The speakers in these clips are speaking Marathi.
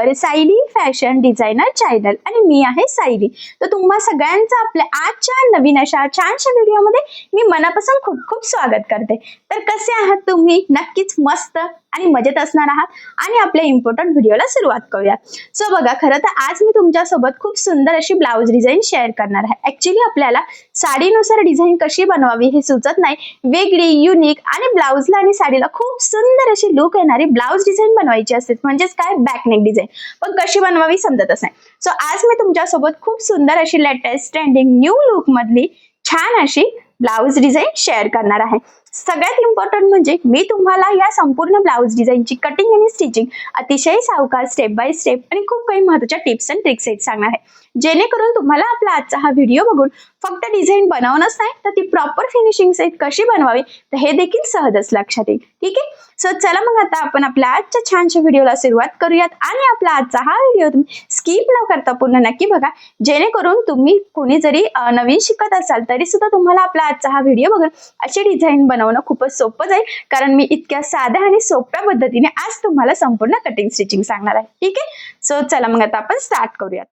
Friends Sayali fashion designer channel आणि मी आहे सायली. तर तुम्हा सगळ्यांचं आपल्या आजच्या नवीन अशा छानशा व्हिडिओमध्ये मी मनापासून खूप खूप स्वागत करते. तर कसे आहात तुम्ही? नक्कीच मस्त आणि मजेत असणार आहात. आणि आपल्या इम्पॉर्टंट व्हिडिओला सुरुवात करूया. सो बघा खरं तर आज मी तुमच्यासोबत खूप सुंदर अशी ब्लाऊज डिझाईन शेअर करणार आहे. ऍक्च्युली आपल्याला साडीनुसार डिझाईन कशी बनवावी हे सुचत नाही. वेगळी युनिक आणि ब्लाऊजला आणि साडीला खूप सुंदर अशी लुक येणारी ब्लाऊज डिझाईन बनवायची असते. म्हणजेच काय? बॅकनेक डिझाईन पण कशी बनवावी समजतच नाही. सो आज मी तुमच्यासोबत खूप सुंदर अशी लेटेस्ट ट्रेंडिंग न्यू लुक मधली छान अशी ब्लाऊज डिझाईन शेअर करणार आहे. सगळ्यात इम्पॉर्टंट म्हणजे मी तुम्हाला या संपूर्ण ब्लाऊज डिझाईनची कटिंग आणि स्टिचिंग अतिशय सावकार स्टेप बाय स्टेप आणि खूप काही महत्त्वाच्या टिप्स अँड ट्रिक्स आहेत सांगणार आहे. जेणेकरून तुम्हाला आपला आजचा हा व्हिडिओ बघून फक्त डिझाईन बनवणंच नाही तर ती प्रॉपर फिनिशिंग सहित कशी बनवावी तर हे देखील सहजच लक्षात येईल. ठीक आहे? सो चला मग आता आपण आपल्या आजच्या छानशा व्हिडिओला सुरुवात करूयात आणि आपला आजचा हा व्हिडिओ तुम्ही स्किप न करता पूर्ण नक्की बघा. जेणेकरून तुम्ही कोणी जरी नवीन शिकत असाल तरी सुद्धा तुम्हाला आपला आजचा हा व्हिडिओ बघून अशी डिझाईन बनवणं खूपच सोपं जाईल कारण मी इतक्या साध्या आणि सोप्या पद्धतीने आज तुम्हाला संपूर्ण कटिंग स्टिचिंग सांगणार आहे. ठीक आहे? सो चला मग आता आपण स्टार्ट करूयात.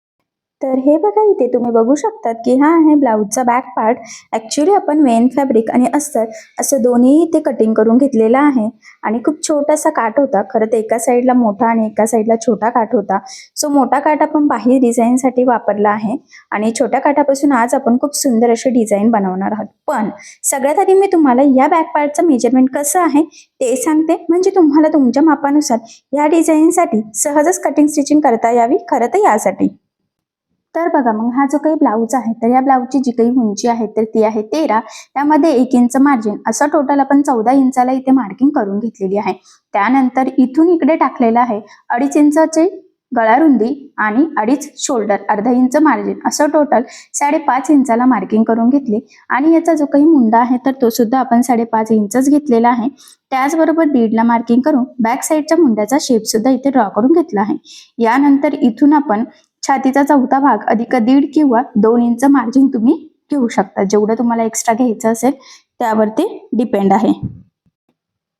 तर हे बघा इथे तुम्ही बघू शकतात की हा आहे ब्लाऊजचा बॅक पार्ट ॲक्च्युली आपण वेन फॅब्रिक आणि अस्तर असं दोन्ही इथे कटिंग करून घेतलेलं आहे. आणि खूप छोटासा काठ होता. खरं तर एका साईडला मोठा आणि एका साईडला छोटा काठ होता. सो मोठा काठ आपण बाहेर डिझाईनसाठी वापरला आहे. आणि छोट्या काठापासून आज आपण खूप सुंदर अशी डिझाईन बनवणार आहोत. पण सगळ्यात आधी मी तुम्हाला या बॅक पार्टचं मेजरमेंट कसं आहे ते सांगते. म्हणजे तुम्हाला तुमच्या मापानुसार या डिझाईनसाठी सहजच कटिंग स्टिचिंग करता यावी. खरं तर यासाठी. तर बघा मग हा जो काही ब्लाऊज आहे तर या ब्लाऊजची जी काही उंची आहे तर ती आहे तेरा. त्यामध्ये एक इंच मार्जिन असं टोटल आपण चौदा इंचाला इथे मार्किंग करून घेतलेली आहे. त्यानंतर इथून इकडे टाकलेलं आहे अडीच इंचाचे गळा रुंदी आणि अडीच शोल्डर अर्धा इंच मार्जिन असं टोटल साडेपाच इंचाला मार्किंग करून घेतली. आणि याचा जो काही मुंडा आहे तर तो सुद्धा आपण साडेपाच इंचच घेतलेला आहे. त्याचबरोबर दीडला मार्किंग करून बॅक साईडच्या मुंड्याचा शेप सुद्धा इथे ड्रॉ करून घेतला आहे. यानंतर इथून आपण छातीचा चौथा भाग अधिक दीड किंवा दोन इंच मार्जिन तुम्ही घेऊ शकता. जेवढं तुम्हाला एक्स्ट्रा घ्यायचं असेल त्यावरती डिपेंड आहे.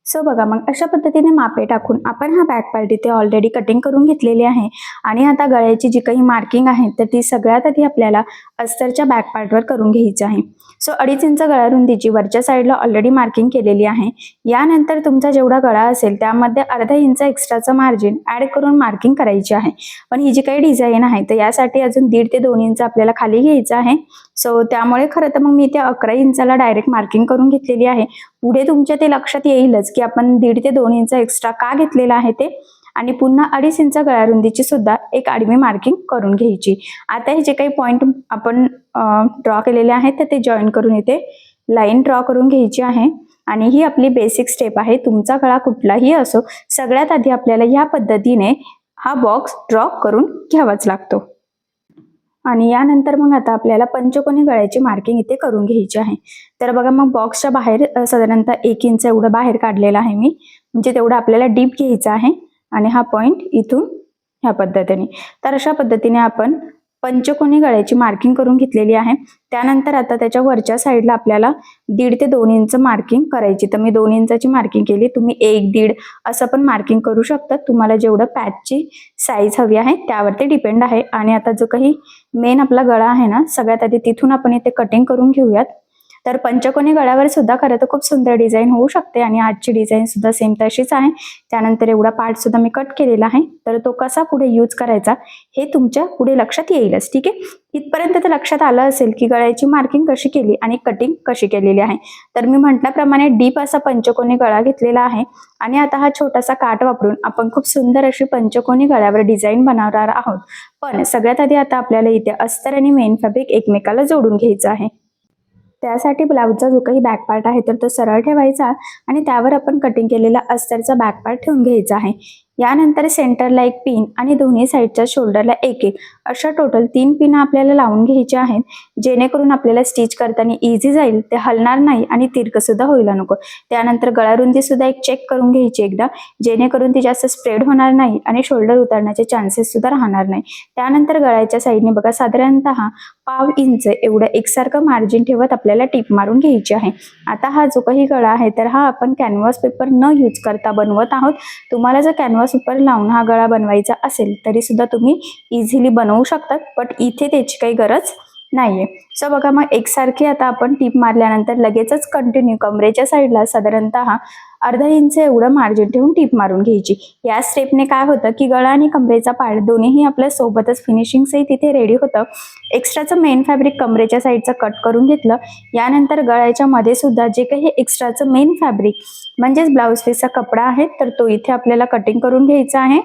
सो बघा मग अशा पद्धतीने मापे टाकून आपण हा बॅक पार्ट इथे ऑलरेडी कटिंग करून घेतलेली आहे. आणि आता गळ्याची जी काही मार्किंग आहे तर ती सगळ्यात आधी आपल्याला अस्तरच्या बॅक पार्टवर करून घ्यायची आहे. सो अडीच इंच गळा रुंदीची वरच्या साईडला ऑलरेडी मार्किंग केलेली आहे यानंतर तुमचा जेवढा गळा असेल त्यामध्ये अर्धा इंच एक्स्ट्राचं मार्जिन ऍड करून मार्किंग करायची आहे. पण ही जी काही डिझाईन आहे तर यासाठी अजून दीड ते दोन इंच आपल्याला खाली घ्यायचं आहे. सो त्यामुळे खरं तर मग मी त्या अकरा इंचाला डायरेक्ट मार्किंग करून घेतलेली आहे. पुढे तुमच्या ते लक्षात येईलच की आपण दीड ते दोन इंच एक्स्ट्रा का घेतलेलं आहे ते. आणि पुन्हा अडीच इंच गळ्यारुंदीची सुद्धा एक आडवी मार्किंग करून घ्यायची. आता हे जे काही पॉईंट आपण ड्रॉ केलेले आहेत तर ते जॉईन करून इथे लाईन ड्रॉ करून घ्यायची आहे. आणि ही आपली बेसिक स्टेप आहे. तुमचा गळा कुठलाही असो सगळ्यात आधी आपल्याला ह्या पद्धतीने हा बॉक्स ड्रॉ करून घ्यावाच लागतो. आणि यानंतर मग आता आपल्याला पंचकोनी गळ्याची मार्किंग इथे करून घ्यायची आहे. तर बघा मग बॉक्सच्या बाहेर साधारणतः एक इंच एवढं बाहेर काढलेलं आहे मी. म्हणजे तेवढं आपल्याला डीप घ्यायचं आहे. आणि हा पॉईंट इथून ह्या पद्धतीने. तर अशा पद्धतीने आपण पंचकोनी गळ्याची मार्किंग करून घेतलेली आहे. त्यानंतर आता त्याच्या वरच्या साईडला आपल्याला दीड ते दोन इंच मार्किंग करायची. तर मी दोन इंचाची मार्किंग केली. तुम्ही एक दीड असं पण मार्किंग करू शकता. तुम्हाला जेवढं पॅचची साईज हवी आहे त्यावरती डिपेंड आहे. आणि आता जो काही मेन आपला गळा आहे ना सगळ्यात आधी तिथून आपण इथे कटिंग करून घेऊयात. तर पंचकोनी गळ्यावर सुद्धा खरं तर खूप सुंदर डिझाईन होऊ शकते आणि आजची डिझाईन सुद्धा सेम तशीच आहे. त्यानंतर एवढा पार्ट सुद्धा मी कट केलेला आहे. तर तो कसा पुढे यूज करायचा हे तुमच्यापुढे लक्षात येईलच ठीक आहे? इथपर्यंत तर लक्षात आलं असेल की गळ्याची मार्किंग कशी केली आणि कटिंग कशी केलेली आहे. तर मी म्हटल्याप्रमाणे डीप असा पंचकोनी गळा घेतलेला आहे आणि आता हा छोटासा काठ वापरून आपण खूप सुंदर अशी पंचकोनी गळ्यावर डिझाईन बनवणार आहोत. पण सगळ्यात आधी आता आपल्याला इथे अस्तर आणि मेन फॅब्रिक एकमेकाला जोडून घ्यायचं आहे. त्यासाठी ब्लाऊजचा जो काही बॅक पार्ट आहे तर तो सरळ ठेवायचा आणि त्यावर आपण कटिंग केलेला अस्तरचा बॅक पार्ट ठेवून घ्यायचा आहे. यानंतर सेंटरला एक पिन आणि दोन्ही साईडच्या शोल्डरला एक एक. अशा टोटल तीन पिनं आपल्याला लावून घ्यायच्या आहेत. जेणेकरून आपल्याला स्टिच करताना इझी जाईल ते हलणार नाही आणि तिरकं सुद्धा होईल नको. त्यानंतर गळारुंदी सुद्धा एक चेक करून घ्यायची एकदा जेणेकरून ती जास्त स्प्रेड होणार नाही आणि शोल्डर उतरण्याचे चान्सेस सुद्धा राहणार नाही. त्यानंतर गळ्याच्या साईडने बघा साधारणतः पाव इंच एवढं एकसारखं मार्जिन ठेवत आपल्याला टीप मारून घ्यायची आहे. आता हा जो काही गळा आहे तर हा आपण कॅनव्हास पेपर न यूज करता बनवत आहोत. तुम्हाला जर कॅनव्हास कॅनव्हास पेपर लावून हा गळा बनवायचा असेल तरी सुद्धा तुम्ही इझिली बनवू शकतात बट इथे त्याची काही गरज नाहीये. सो बघा मग एकसारखी आता आपण टीप मारल्यानंतर लगेचच कंटिन्यू कमरेच्या साईडला साधारणतः अर्धा इंच एवढं मार्जिन ठेवून टीप मारून घ्यायची. या स्टेपने काय होतं की गळा आणि कमरेचा पार्ट दोन्हीही आपल्या सोबतच फिनिशिंगसही तिथे रेडी होतं. एक्स्ट्राचं मेन फॅब्रिक कमरेच्या साईडचं कट करून घेतलं. यानंतर गळ्याच्या मध्ये सुद्धा जे काही एक्स्ट्राचं मेन फॅब्रिक म्हणजेच ब्लाऊज पीसचा कपडा आहे तर तो इथे आपल्याला कटिंग करून घ्यायचा आहे.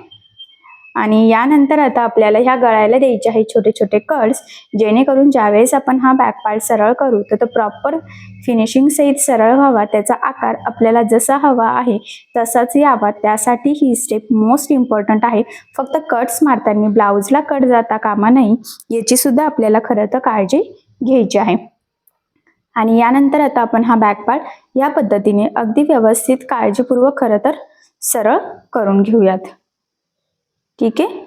आणि यानंतर आता आपल्याला ह्या गळायला द्यायचे आहे छोटे छोटे कट्स जेणेकरून ज्यावेळेस आपण हा बॅक पार्ट सरळ करू तर तो प्रॉपर फिनिशिंग सहित सरळ व्हावा. त्याचा आकार आपल्याला जसा हवा आहे तसाच यावा. त्यासाठी ही स्टेप मोस्ट इम्पॉर्टंट आहे. फक्त कट्स मारताना ब्लाऊजला कट जाता कामा नाही याची सुद्धा आपल्याला खरं तर काळजी घ्यायची आहे. आणि यानंतर आता आपण हा बॅक पार्ट या पद्धतीने अगदी व्यवस्थित काळजीपूर्वक खरं तर सरळ करून घेऊयात. ठीक आहे?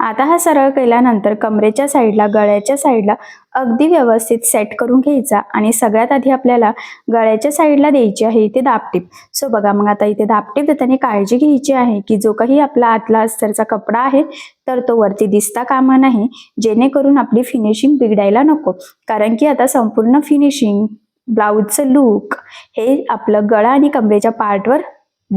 आता हा सरळ केल्यानंतर कमरेच्या साईडला गळ्याच्या साईडला अगदी व्यवस्थित सेट करून घ्यायचा आणि सगळ्यात आधी आपल्याला गळ्याच्या साईडला द्यायची आहे इथे दापटीप. सो बघा मग आता इथे दापटीप देताना काळजी घ्यायची आहे की जो काही आपला आतला अस्तरचा कपडा आहे तर तो वरती दिसता कामा नाही. जेणेकरून आपली फिनिशिंग बिघडायला नको. कारण की आता संपूर्ण फिनिशिंग ब्लाऊजचं लूक हे आपलं गळा आणि कमरेच्या पार्टवर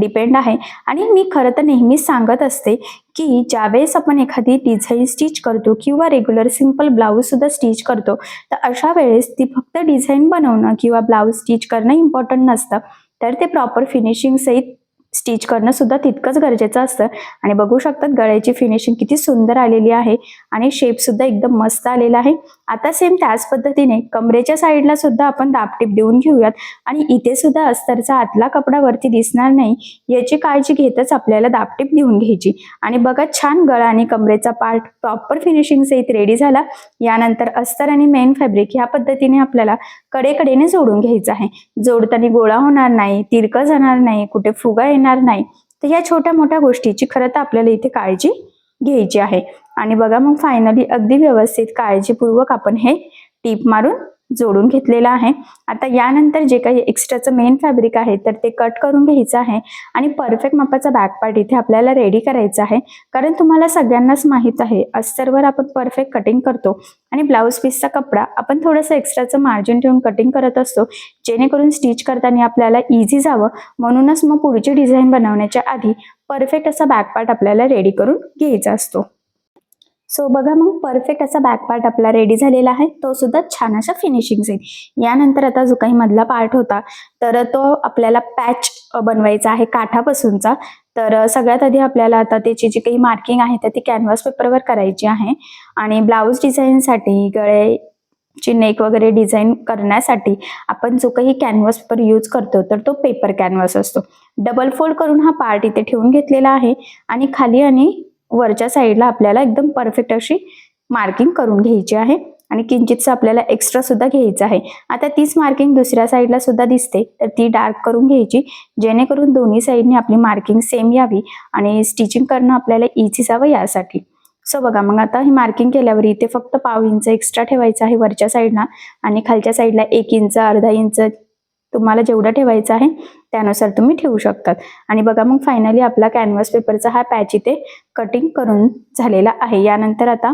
डिपेंड आहे. आणि मी खरं तर नेहमीच सांगत असते की ज्यावेळेस आपण एखादी डिझाईन स्टिच करतो किंवा रेग्युलर सिंपल ब्लाऊजसुद्धा स्टिच करतो तर अशा वेळेस ती फक्त डिझाईन बनवणं किंवा ब्लाऊज स्टिच करणं इम्पॉर्टंट नसतं. तर ते प्रॉपर फिनिशिंग सहित स्टिच करणं सुद्धा तितकंच गरजेचं असतं. आणि बघू शकतात गळ्याची फिनिशिंग किती सुंदर आलेली आहे आणि शेप सुद्धा एकदम मस्त आलेला आहे. आता सेम त्याच पद्धतीने कमरेच्या साईडला सुद्धा आपण दापटीप देऊन घेऊयात. आणि इथे सुद्धा अस्तरचा आतला कपडा वरती दिसणार नाही. याची काळजी घेतच आपल्याला दापटीप देऊन घ्यायची. आणि बघा छान गळा आणि कमरेचा पार्ट प्रॉपर फिनिशिंग सहित रेडी झाला. यानंतर अस्तर आणि मेन फॅब्रिक ह्या पद्धतीने आपल्याला कडेकडेने जोडून घ्यायचं आहे. जोडताना गोळा होणार नाही तिरकं जाणार नाही कुठे फुगा येणार नाही. तर या छोट्या मोठ्या गोष्टीची खरं तर आपल्याला इथे काळजी घ्यायची आहे. आणि बघा मग फायनली अगदी व्यवस्थित काळजीपूर्वक आपण हे टीप मारून जोडून घेतलेलं आहे. आता यानंतर जे काही एक्स्ट्राचं मेन फॅब्रिक आहे तर ते कट करून घ्यायचं आहे आणि परफेक्ट मापाचा बॅक पार्ट इथे आपल्याला रेडी करायचा आहे. कारण तुम्हाला सगळ्यांनाच माहीत आहे अस्तरवर आपण परफेक्ट कटिंग करतो आणि ब्लाऊज पीसचा कपडा आपण थोडंसं एक्स्ट्राचं मार्जिन ठेवून कटिंग करत असतो जेणेकरून स्टिच करताना आपल्याला इझी जावं. म्हणूनच मग पुढची डिझाईन बनवण्याच्या आधी परफेक्ट असा बॅक पार्ट आपल्याला रेडी करून घ्यायचा असतो. सो बघा मग परफेक्ट असा बॅक पार्ट आपला रेडी झालेला आहे. तो सुद्धा छान अशा फिनिशिंग येईल यानंतर आता जो काही मधला पार्ट होता तर तो आपल्याला पॅच बनवायचा आहे काठापासूनचा. तर सगळ्यात आधी आपल्याला आता त्याची जी काही मार्किंग आहे तर ती कॅनव्हास पेपरवर करायची आहे. आणि ब्लाऊज डिझाईनसाठी गळे ची नेक वगैरे डिझाईन करण्यासाठी आपण जो काही कॅनव्हास पेपर यूज करतो तर तो पेपर कॅनव्हास असतो. डबल फोल्ड करून हा पार्ट इथे ठेवून घेतलेला आहे. आणि खाली आणि वरच्या साईडला आपल्याला एकदम परफेक्ट अशी मार्किंग करून घ्यायची आहे. आणि किंचितचं आपल्याला एक्स्ट्रा सुद्धा घ्यायचं आहे. आता तीच मार्किंग दुसऱ्या साईडला सुद्धा दिसते. तर ती डार्क करून घ्यायची. जेणेकरून दोन्ही साईडने आपली मार्किंग सेम यावी आणि स्टिचिंग करणं आपल्याला इझी जावं यासाठी. सो बघा मग आता ही मार्किंग केल्यावर इथे फक्त पाव इंच एक्स्ट्रा ठेवायचं आहे वरच्या साईडला आणि खालच्या साईडला एक इंच अर्धा इंच तुम्हाला जेवढं ठेवायचं आहे त्यानुसार तुम्ही ठेवू शकतात. आणि बघा मग फायनली आपला कॅनव्हास पेपरचा हा पॅच इथे कटिंग करून झालेला आहे. यानंतर आता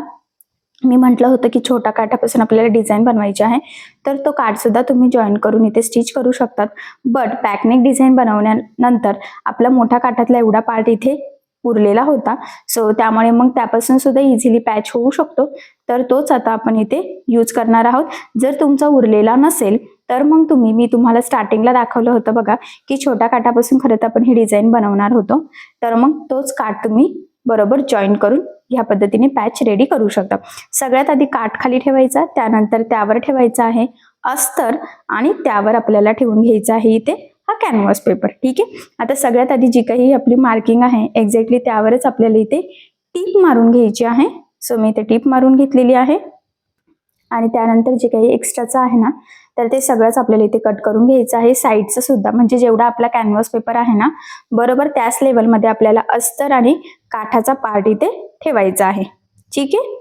मी म्हटलं होतं की छोटा काठापासून आपल्याला डिझाईन बनवायची आहे. तर तो काठसुद्धा तुम्ही जॉईन करून इथे स्टिच करू शकतात. बट बॅकनेक डिझाईन बनवल्यानंतर आपला मोठा काठातला एवढा पार्ट इथे उरलेला होता. सो त्यामुळे मग त्यापासून सुद्धा इझिली पॅच होऊ शकतो. तर तोच आता आपण इथे यूज करणार आहोत. जर तुमचा उरलेला नसेल तर मग तुम्ही मी तुम्हाला स्टार्टिंगला दाखवलं होतं बघा की छोट्या काठापासून खरं तर आपण ही डिझाईन बनवणार होतो. तर मग तोच काठ तुम्ही बरोबर जॉईन करून ह्या पद्धतीने पॅच रेडी करू शकता. सगळ्यात आधी काठ खाली ठेवायचा त्यानंतर त्यावर ठेवायचा आहे अस्तर आणि त्यावर आपल्याला ठेवून घ्यायचं आहे इथे हा कॅनव्हास पेपर ठीक आहे? आता सगळ्यात आधी जी काही आपली मार्किंग आहे एक्झॅक्टली त्यावरच आपल्याला इथे टीप मारून घ्यायची आहे. सो मी इथे टीप मारून घेतलेली आहे. आणि त्यानंतर जे काही एक्स्ट्राचं आहे ना तर ते सगळंच आपल्याला इथे कट करून घ्यायचं आहे. साईडचं सुद्धा. म्हणजे जेवढा आपला कॅनव्हास पेपर आहे ना बरोबर त्याच लेवलमध्ये आपल्याला अस्तर आणि काठाचा पार्ट इथे ठेवायचा आहे. ठीक आहे?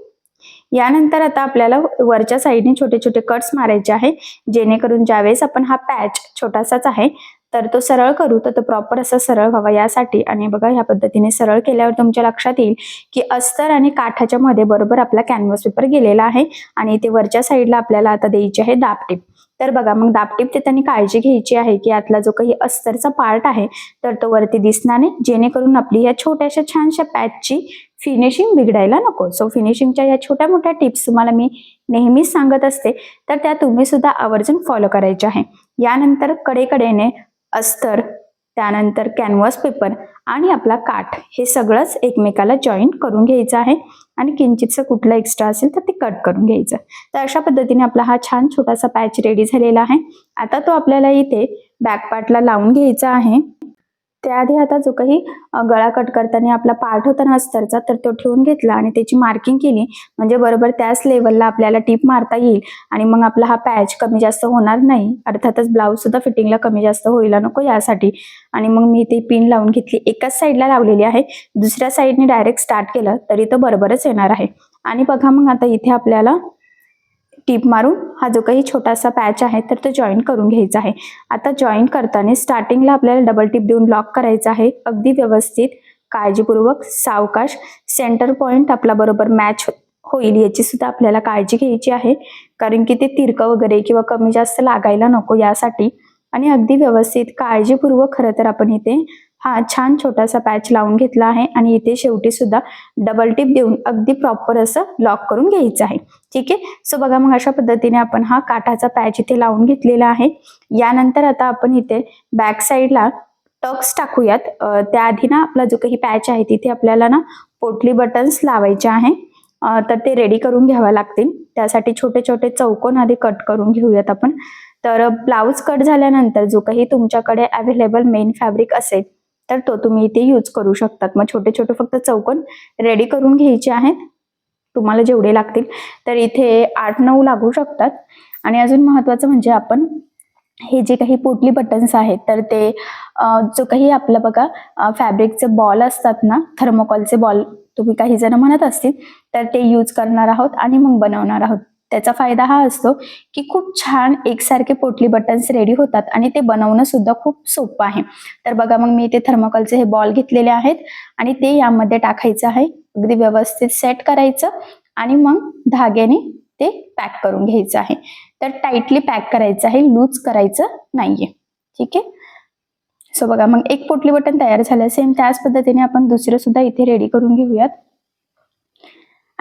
यानंतर आता आपल्याला वरच्या साईडने छोटे छोटे कट्स मारायचे आहे. जेणेकरून ज्यावेळेस आपण हा पॅच छोटासाच आहे तर तो सरळ करू तर तो प्रॉपर असा सरळ व्हावा यासाठी. आणि बघा ह्या पद्धतीने सरळ केल्यावर तुमच्या लक्षात येईल की अस्तर आणि काठाच्या मध्ये बरोबर आपला कॅनव्हास पेपर गेलेला आहे आणि ते वरच्या साईडला आपल्याला आता द्यायची आहे दापटीप तर बघा मग दापटीप त्यांनी काळजी घ्यायची आहे की आतला जो काही अस्तरचा पार्ट आहे तर तो वरती दिसणार नाही. जेणेकरून आपली या छोट्याशा छानशा पॅचची फिनिशिंग बिघडायला नको. सो फिनिशिंगच्या या छोट्या मोठ्या टिप्स तुम्हाला मी नेहमीच सांगत असते. तर त्या तुम्ही सुद्धा आवर्जून फॉलो करायच्या आहे. यानंतर कडेकडेने अस्तर त्यानंतर कॅनव्हास पेपर आणि आपला काठ. हे सगळंच एकमेकाला जॉईन करून घ्यायचं आहे. आणि किंचितचं कुठलं एक्स्ट्रा असेल तर ते कट करून घ्यायचं. तर अशा पद्धतीने आपला हा छान छोटासा पॅच रेडी झालेला आहे. आता तो आपल्याला इथे बॅक पार्टला लावून घ्यायचा आहे. त्याआधी आता जो काही गळा कट करताना आपला पार्ट होता ना अस्तरचा तर तो ठेवून घेतला आणि त्याची मार्किंग केली. म्हणजे बरोबर त्याच लेवलला आपल्याला टीप मारता येईल आणि मग आपला हा पॅच कमी जास्त होणार नाही. अर्थातच ब्लाऊज सुद्धा फिटिंगला कमी जास्त होईल नको यासाठी. आणि मग मी ती पिन लावून घेतली. एकाच साईडला लावलेली आहे. दुसऱ्या साईडने डायरेक्ट स्टार्ट केलं तरी तो बरोबरच येणार आहे. आणि बघा मग आता इथे आपल्याला टीप मारून हा जो काही छोटासा पॅच आहे तर तो जॉईन करून घ्यायचा आहे. आता जॉईन करताना स्टार्टिंगला आपल्याला डबल टिप देऊन लॉक करायचा आहे. अगदी व्यवस्थित काळजीपूर्वक सावकाश सेंटर पॉईंट आपला बरोबर मॅच होईल याची सुद्धा आपल्याला काळजी घ्यायची आहे. कारण की ते तिरकं वगैरे किंवा कमी जास्त लागायला नको यासाठी. आणि अगदी व्यवस्थित काळजीपूर्वक खरं तर आपण इथे हा छान छोटासा पॅच लावून घेतला आहे आणि इथे शेवटी सुद्धा डबल टिप देऊन अगदी प्रॉपर असं लॉक करून घ्यायचं आहे. ठीक आहे? सो बघा मग अशा पद्धतीने आपण हा काठाचा पॅच इथे लावून घेतलेला आहे. यानंतर आता आपण इथे बॅक साईडला टक्स टाकूयात. त्याआधी ना आपला जो काही पॅच आहे तिथे आपल्याला ना पोटली बटन्स लावायचे आहे. तर ते रेडी करून घ्यावे लागतील. त्यासाठी छोटे छोटे चौकोन आधी कट करून घेऊयात आपण. तर ब्लाऊज कट झाल्यानंतर जो काही तुमच्याकडे अवेलेबल मेन फॅब्रिक असेल तर तो तुम्ही इथे यूज करू शकतात. मग छोटे छोटे फक्त चौकोन रेडी करून घ्यायचे आहेत. तुम्हाला जेवढे लागतील. तर इथे आठ नऊ लागू शकतात. आणि अजून महत्त्वाचं म्हणजे आपण हे जे काही पोटली बटन्स आहेत तर ते जो काही आपलं बघा फॅब्रिकचे बॉल असतात ना थर्मोकॉलचे बॉल तुम्ही काही जण म्हणत असतील तर ते यूज करणार आहोत आणि मग बनवणार आहोत. त्याचा फायदा हा असतो की खूप छान एकसारखे पोटली बटन्स रेडी होतात आणि ते बनवणं सुद्धा खूप सोपं आहे. तर बघा मग मी इथे थर्मोकॉलचे हे बॉल घेतलेले आहेत आणि ते यामध्ये टाकायचं आहे. अगदी व्यवस्थित सेट करायचं आणि मग धाग्याने ते पॅक करून घ्यायचं आहे. तर टाईटली पॅक करायचं आहे लूज करायचं नाहीये. ठीक आहे? सो बघा मग एक पोटली बटन तयार झालं सेम त्याच पद्धतीने आपण दुसरं सुद्धा इथे रेडी करून घेऊयात.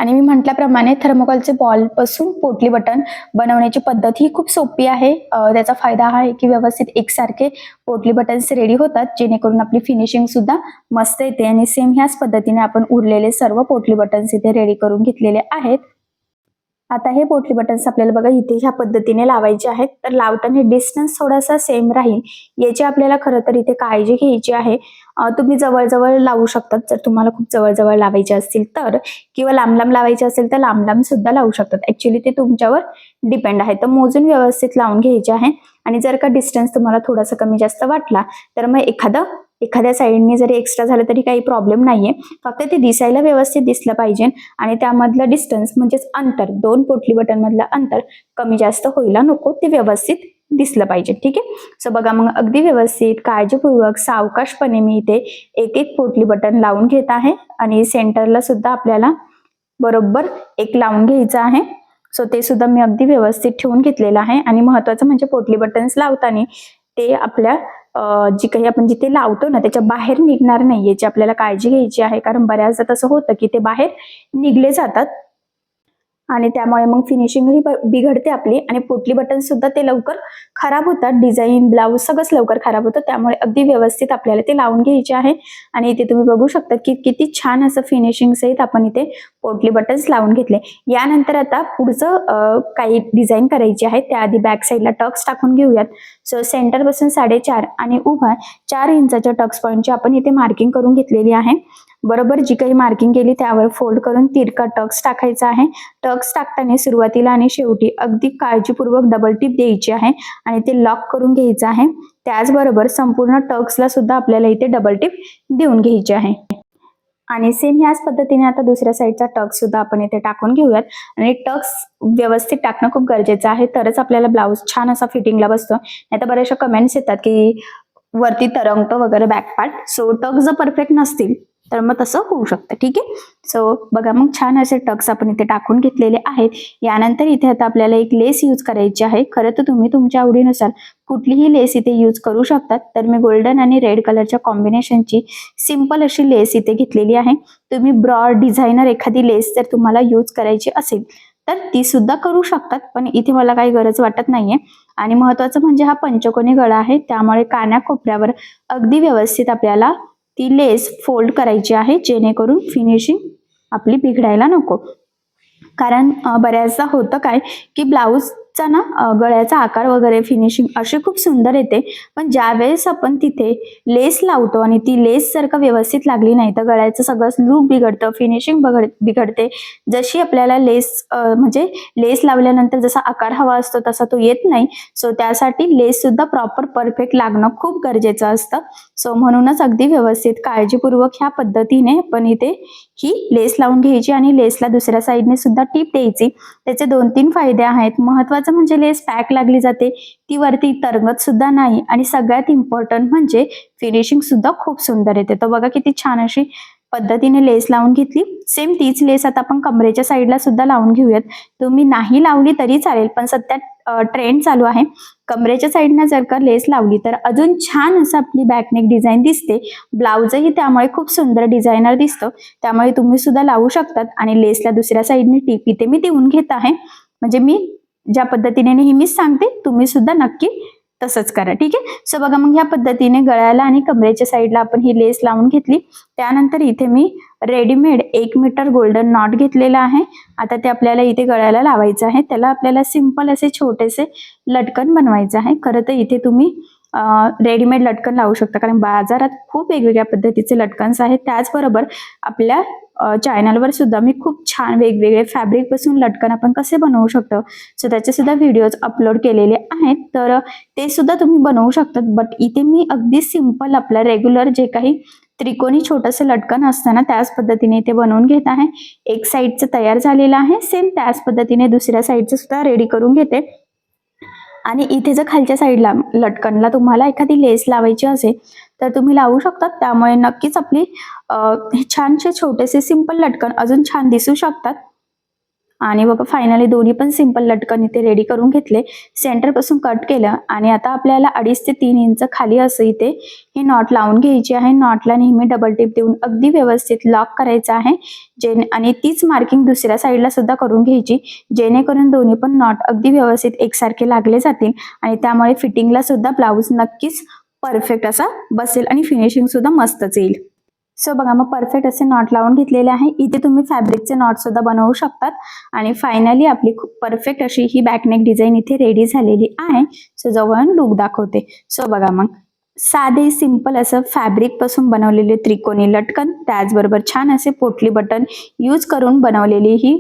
आणि मी म्हटल्याप्रमाणे थर्मोकॉलचे बॉलपासून पोटली बटन बनवण्याची पद्धत ही खूप सोपी आहे. त्याचा फायदा हा आहे की व्यवस्थित एकसारखे पोटली बटन्स रेडी होतात जेणेकरून आपली फिनिशिंग सुद्धा मस्त येते. आणि सेम ह्याच पद्धतीने आपण उरलेले सर्व पोटली बटन्स इथे रेडी करून घेतलेले आहेत. आता हे पोटली बटन्स आपल्याला बघा इथे ह्या पद्धतीने लावायचे आहेत. तर लावताना डिस्टन्स थोडासा सेम राहील. याची आपल्याला खरं तर इथे काळजी घ्यायची आहे. तुम्ही जवळजवळ लावू शकतात. जर तुम्हाला खूप जवळजवळ लावायचे असतील तर किंवा लांब लांब लावायचे असेल तर लांब लांब सुद्धा लावू शकतात. ऍक्च्युली ते तुमच्यावर डिपेंड आहे. तर मोजून व्यवस्थित लावून घ्यायचे आहे. आणि जर का डिस्टन्स तुम्हाला थोडासा कमी जास्त वाटला तर मग एखादं एखाद्या साईडने जरी एक्स्ट्रा झालं तरी काही प्रॉब्लेम नाहीये. फक्त ते दिसायला व्यवस्थित दिसलं पाहिजे आणि त्यामधलं डिस्टन्स म्हणजेच अंतर दोन पोटली बटन मधलं अंतर कमी जास्त होईला नको ते व्यवस्थित दिसलं पाहिजे. ठीक आहे? सो बघा मग अगदी व्यवस्थित काळजीपूर्वक सावकाशपणे मी इथे एक एक पोटली बटन लावून घेत आहे आणि सेंटरला सुद्धा आपल्याला बरोबर एक लावून घ्यायचं आहे. सो ते सुद्धा मी अगदी व्यवस्थित ठेवून घेतलेलं आहे आणि महत्वाचं म्हणजे पोटली बटन्स लावताना ते आपल्या जी काही आपण जिथे लावतो ना त्याच्या बाहेर निघणार नाही याची आपल्याला काळजी घ्यायची आहे. कारण बऱ्याचदा तसं होतं की ते बाहेर निघले जातात. आणि त्यामुळे मग फिनिशिंगही बिघडते आपली आणि पोटली बटन सुद्धा ते लवकर खराब होतात. डिझाईन ब्लाऊज सगळंच लवकर खराब होतं. त्यामुळे अगदी व्यवस्थित आपल्याला ते लावून घ्यायचे आहे. आणि इथे तुम्ही बघू शकता की किती छान असं फिनिशिंग सहित आपण इथे पोटली बटन्स लावून घेतले. यानंतर आता पुढचं काही डिझाईन करायची आहे. त्याआधी बॅक साईडला टक्स टाकून घेऊयात. सो सेंटरपासून साडेचार आणि उभा चार इंचाच्या टक्स पॉईंटची आपण इथे मार्किंग करून घेतलेली आहे. बरोबर जी काही मार्किंग केली त्यावर फोल्ड करून तिरका टक्स टाकायचा आहे. टक्स टाकताना सुरुवातीला आणि शेवटी अगदी काळजीपूर्वक डबल टिप द्यायची आहे आणि ते लॉक करून घ्यायचं आहे. त्याचबरोबर संपूर्ण टक्सला सुद्धा आपल्याला इथे डबल टिप देऊन घ्यायची आहे. आणि सेम ह्याच पद्धतीने आता दुसऱ्या साईडचा टक्स सुद्धा आपण इथे टाकून घेऊयात. आणि टक्स व्यवस्थित टाकणं खूप गरजेचं आहे. तरच आपल्याला ब्लाऊज छान असा फिटिंगला बसतो. नाही तर बऱ्याचशा कमेंट्स येतात की वरती तरंगतो वगैरे बॅक पार्ट सो टक्स जर परफेक्ट नसतील तर मग तसं होऊ शकतं ठीक आहे? सो बघा मग छान असे टक्स आपण इथे टाकून घेतलेले आहेत. यानंतर इथे आता आपल्याला एक लेस यूज करायची आहे. खरं तर तुम्ही तुमच्या आवडीनुसार कुठलीही लेस इथे यूज करू शकतात. तर मी गोल्डन आणि रेड कलरच्या कॉम्बिनेशनची सिंपल अशी लेस इथे घेतलेली आहे. तुम्ही ब्रॉड डिझायनर एखादी लेस जर तुम्हाला यूज करायची असेल तर ती सुद्धा करू शकतात. पण इथे मला काही गरज वाटत नाहीये. आणि महत्वाचं म्हणजे हा पंचकोनी गळा आहे. त्यामुळे कानाकोपऱ्यावर अगदी व्यवस्थित आपल्याला ती लेस फोल्ड करायची आहे जेणेकरून फिनिशिंग आपली बिघडायला नको. कारण बऱ्याचदा होतं काय की ब्लाऊज चा ना गळ्याचा आकार वगैरे फिनिशिंग अशी खूप सुंदर येते. पण ज्यावेळेस आपण तिथे लेस लावतो आणि ती लेस जर का व्यवस्थित लागली नाही तर गळ्याचं सगळं लूक बिघडतं फिनिशिंग बघड बिघडते. जशी आपल्याला लेस म्हणजे लेस लावल्यानंतर जसा आकार हवा असतो तसा तो येत नाही. सो त्यासाठी लेस सुद्धा प्रॉपर परफेक्ट लागणं खूप गरजेचं असतं. सो म्हणूनच अगदी व्यवस्थित काळजीपूर्वक ह्या पद्धतीने पण इथे ही लेस लावून घ्यायची आणि लेसला दुसऱ्या साईडने सुद्धा टीप द्यायची. त्याचे दोन तीन फायदे आहेत. महत्वाचं म्हणजे लेस पॅक लागली जाते. ती वरती तरंगत सुद्धा नाही आणि सगळ्यात इम्पॉर्टंट म्हणजे फिनिशिंग सुद्धा खूप सुंदर येते. तर बघा किती छान अशी पद्धतीने लेस लावून घेतली. सेम तीच लेस आता आपण कमरेच्या साईडला सुद्धा लावून घेऊयात. तुम्ही नाही लावली तरी चालेल पण सध्या ट्रेंड चालू आहे. कमरेच्या साईडनं जर का लेस लावली तर अजून छान असं आपली बॅकनेक डिझाईन दिसते. ब्लाऊजही त्यामुळे खूप सुंदर डिझायनर दिसतं. त्यामुळे तुम्ही सुद्धा लावू शकतात. आणि लेसला दुसऱ्या साईडने टीप इथे मी देऊन घेत आहे. म्हणजे मी ज्या पद्धतीने नेहमीच सांगते तुम्ही सुद्धा नक्की तसंच करा ठीक आहे? सो बघा मग ह्या पद्धतीने गळ्याला आणि कमरेच्या साईडला आपण ही लेस लावून घेतली. त्यानंतर इथे मी रेडीमेड एक मीटर गोल्डन नॉट घेतलेला आहे. आता ते आपल्याला इथे गळ्याला लावायचं आहे. त्याला आपल्याला सिंपल असे छोटेसे लटकन बनवायचं आहे. खरं तर इथे तुम्ही रेडीमेड लटकन लावू शकता. कारण बाजारात खूप वेगवेगळ्या पद्धतीचे लटकन्स आहेत. त्याचबरोबर आपल्या चॅनलवर सुद्धा मी खूप छान वेगवेगळे फॅब्रिकपासून लटकन आपण कसे बनवू शकतो. सो त्याचे सुद्धा व्हिडिओज अपलोड केलेले आहेत. तर ते सुद्धा तुम्ही बनवू शकतात. बट इथे मी अगदी सिंपल आपलं रेग्युलर जे काही त्रिकोणी छोटंसं लटकन असतं ना त्याच पद्धतीने इथे बनवून घेत आहे. एक साईडचं तयार झालेलं आहे. सेम त्याच पद्धतीने दुसऱ्या साईडचं सुद्धा रेडी करून घेते. आणि इथे जर खालच्या साईडला लटकनला तुम्हाला एखादी लेस लावायची असेल तर तुम्ही लावू शकतात. त्यामुळे नक्कीच आपली हे छानसे छोटेसे सिंपल लटकन अजून छान दिसू शकतात. आणि बघा फायनली दोन्ही पण सिंपल लटकन इथे रेडी करून घेतले. सेंटरपासून कट केलं आणि आता आपल्याला अडीच ते तीन इंच खाली असं इथे हे नॉट लावून घ्यायची आहे. नॉटला नेहमी डबल टिप देऊन अगदी व्यवस्थित लॉक करायचं आहे. जे आणि तीच मार्किंग दुसऱ्या साईडला सुद्धा करून घ्यायची जेणेकरून दोन्ही पण नॉट अगदी व्यवस्थित एकसारखे लागले जातील आणि त्यामुळे फिटिंगला सुद्धा ब्लाऊज नक्कीच परफेक्ट असा बसेल आणि फिनिशिंग सुद्धा मस्तच येईल. सो बघा मग परफेक्ट असे नॉट लावून घेतलेले आहे. इथे तुम्ही फॅब्रिकचे नॉट सुद्धा बनवू शकतात. आणि फायनली आपली खूप परफेक्ट अशी ही बॅकनेक डिझाईन इथे रेडी झालेली आहे. सो जवळ लुक दाखवते. सो बघा मग. साधे सिंपल असं फॅब्रिकपासून बनवलेले त्रिकोणी लटकन त्याचबरोबर छान असे पोटली बटन यूज करून बनवलेली ही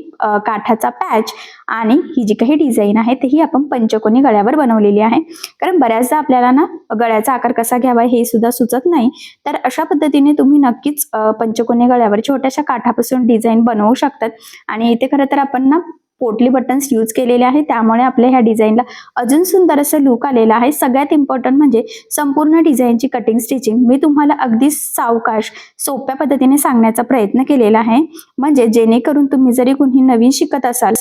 काठाचा पॅच आणि ही जी काही डिझाईन आहे तेही आपण पंचकोनी गळ्यावर बनवलेली आहे. कारण बऱ्याचदा आपल्याला ना गळ्याचा आकार कसा घ्यावा हे सुद्धा सुचत नाही. तर अशा पद्धतीने तुम्ही नक्कीच पंचकोनी गळ्यावर छोट्याशा काठापासून डिझाईन बनवू शकतात. आणि इथे खरं तर आपण ना पोटली बटन्स यूज केलेले आहे त्यामुळे आपल्या ह्या डिझाईनला अजून सुंदर असं लुक आलेला आहे. सगळ्यात इम्पॉर्टंट म्हणजे संपूर्ण डिझाईनची कटिंग स्टिचिंग मी तुम्हाला अगदी सावकाश सोप्या पद्धतीने सांगण्याचा प्रयत्न केलेला आहे. म्हणजे जेणेकरून तुम्ही जरी कुणी नवीन शिकत असाल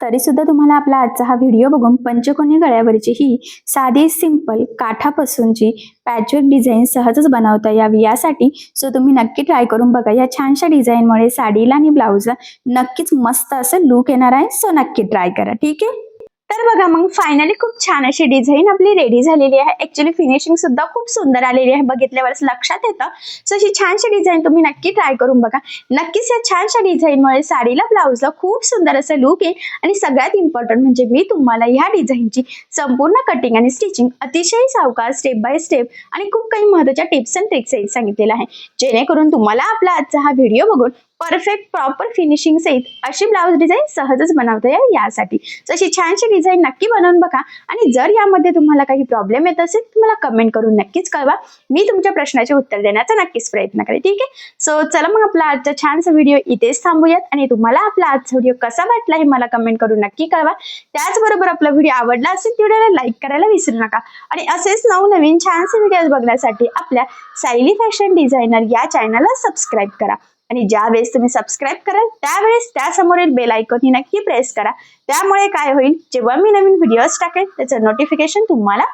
तरीसुद्धा तुम्हाला आपला आजचा हा व्हिडिओ बघून पंचकोनी गळ्यावरची ही साधी सिंपल काठापासूनची पॅचवर्क डिझाईन सहजच बनवता यावी यासाठी सो तुम्ही नक्की ट्राय करून बघा. या छानशा डिझाईनमुळे साडीला आणि ब्लाऊजला नक्कीच मस्त असं लुक येणार आहे. सो नक्की ट्राय करा. ठीक आहे? तर बघा मग फायनली खूप छान अशी डिझाईन आपली रेडी झालेली आहे. ऍक्च्युली फिनिशिंग सुद्धा खूप सुंदर आलेली आहे. बघितल्यावरच लक्षात येतं. सो अशी छानशी डिझाईन तुम्ही नक्की ट्राय करून बघा. नक्कीच या छानशा डिझाईनमुळे साडीला ब्लाऊजला खूप सुंदर असं लुक येईल. आणि सगळ्यात इम्पॉर्टंट म्हणजे मी तुम्हाला ह्या डिझाईनची संपूर्ण कटिंग आणि स्टिचिंग अतिशय सावकार स्टेप बाय स्टेप आणि खूप काही महत्त्वाच्या टिप्स अँड ट्रिक्स सांगितलेल्या आहे जेणेकरून तुम्हाला आपला आजचा हा व्हिडिओ बघून परफेक्ट प्रॉपर फिनिशिंग सहित अशी ब्लाऊज डिझाईन सहजच बनवता येईल यासाठी. जशी छानशी डिझाईन नक्की बनवून बघा. आणि जर यामध्ये तुम्हाला काही प्रॉब्लेम येत असेल तर मला कमेंट करून नक्कीच कळवा. मी तुमच्या प्रश्नाचे उत्तर देण्याचा नक्कीच प्रयत्न करेन ठीक आहे? सो चला मग आपला आजचा छानसा व्हिडिओ इथेच थांबूयात. आणि तुम्हाला आपला आजचा व्हिडिओ कसा वाटला हे मला कमेंट करून नक्की कळवा. त्याचबरोबर आपला व्हिडिओ आवडला असेल व्हिडिओला लाईक करायला विसरू नका. आणि असेच नवनवीन छानसे व्हिडिओज बघण्यासाठी आपल्या सायली फॅशन डिझायनर या चॅनलला सबस्क्राईब करा. आणि ज्या वेळेस तुम्ही सबस्क्राईब कराल त्यावेळेस त्यासमोरील बेल आयकॉन ही नक्की प्रेस करा. त्यामुळे काय होईल जेव्हा मी नवीन व्हिडिओज टाकेल त्याचं नोटिफिकेशन तुम्हाला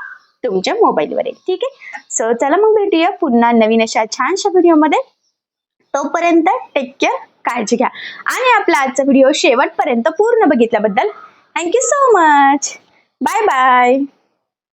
तुमच्या मोबाईलवर येईल. ठीक आहे? सो चला मग भेटूया पुन्हा नवीन अशा छानशा व्हिडिओमध्ये तोपर्यंत टेक केअर काळजी घ्या. आणि आपला आजचा व्हिडिओ शेवटपर्यंत पूर्ण बघितल्याबद्दल thank you so much bye bye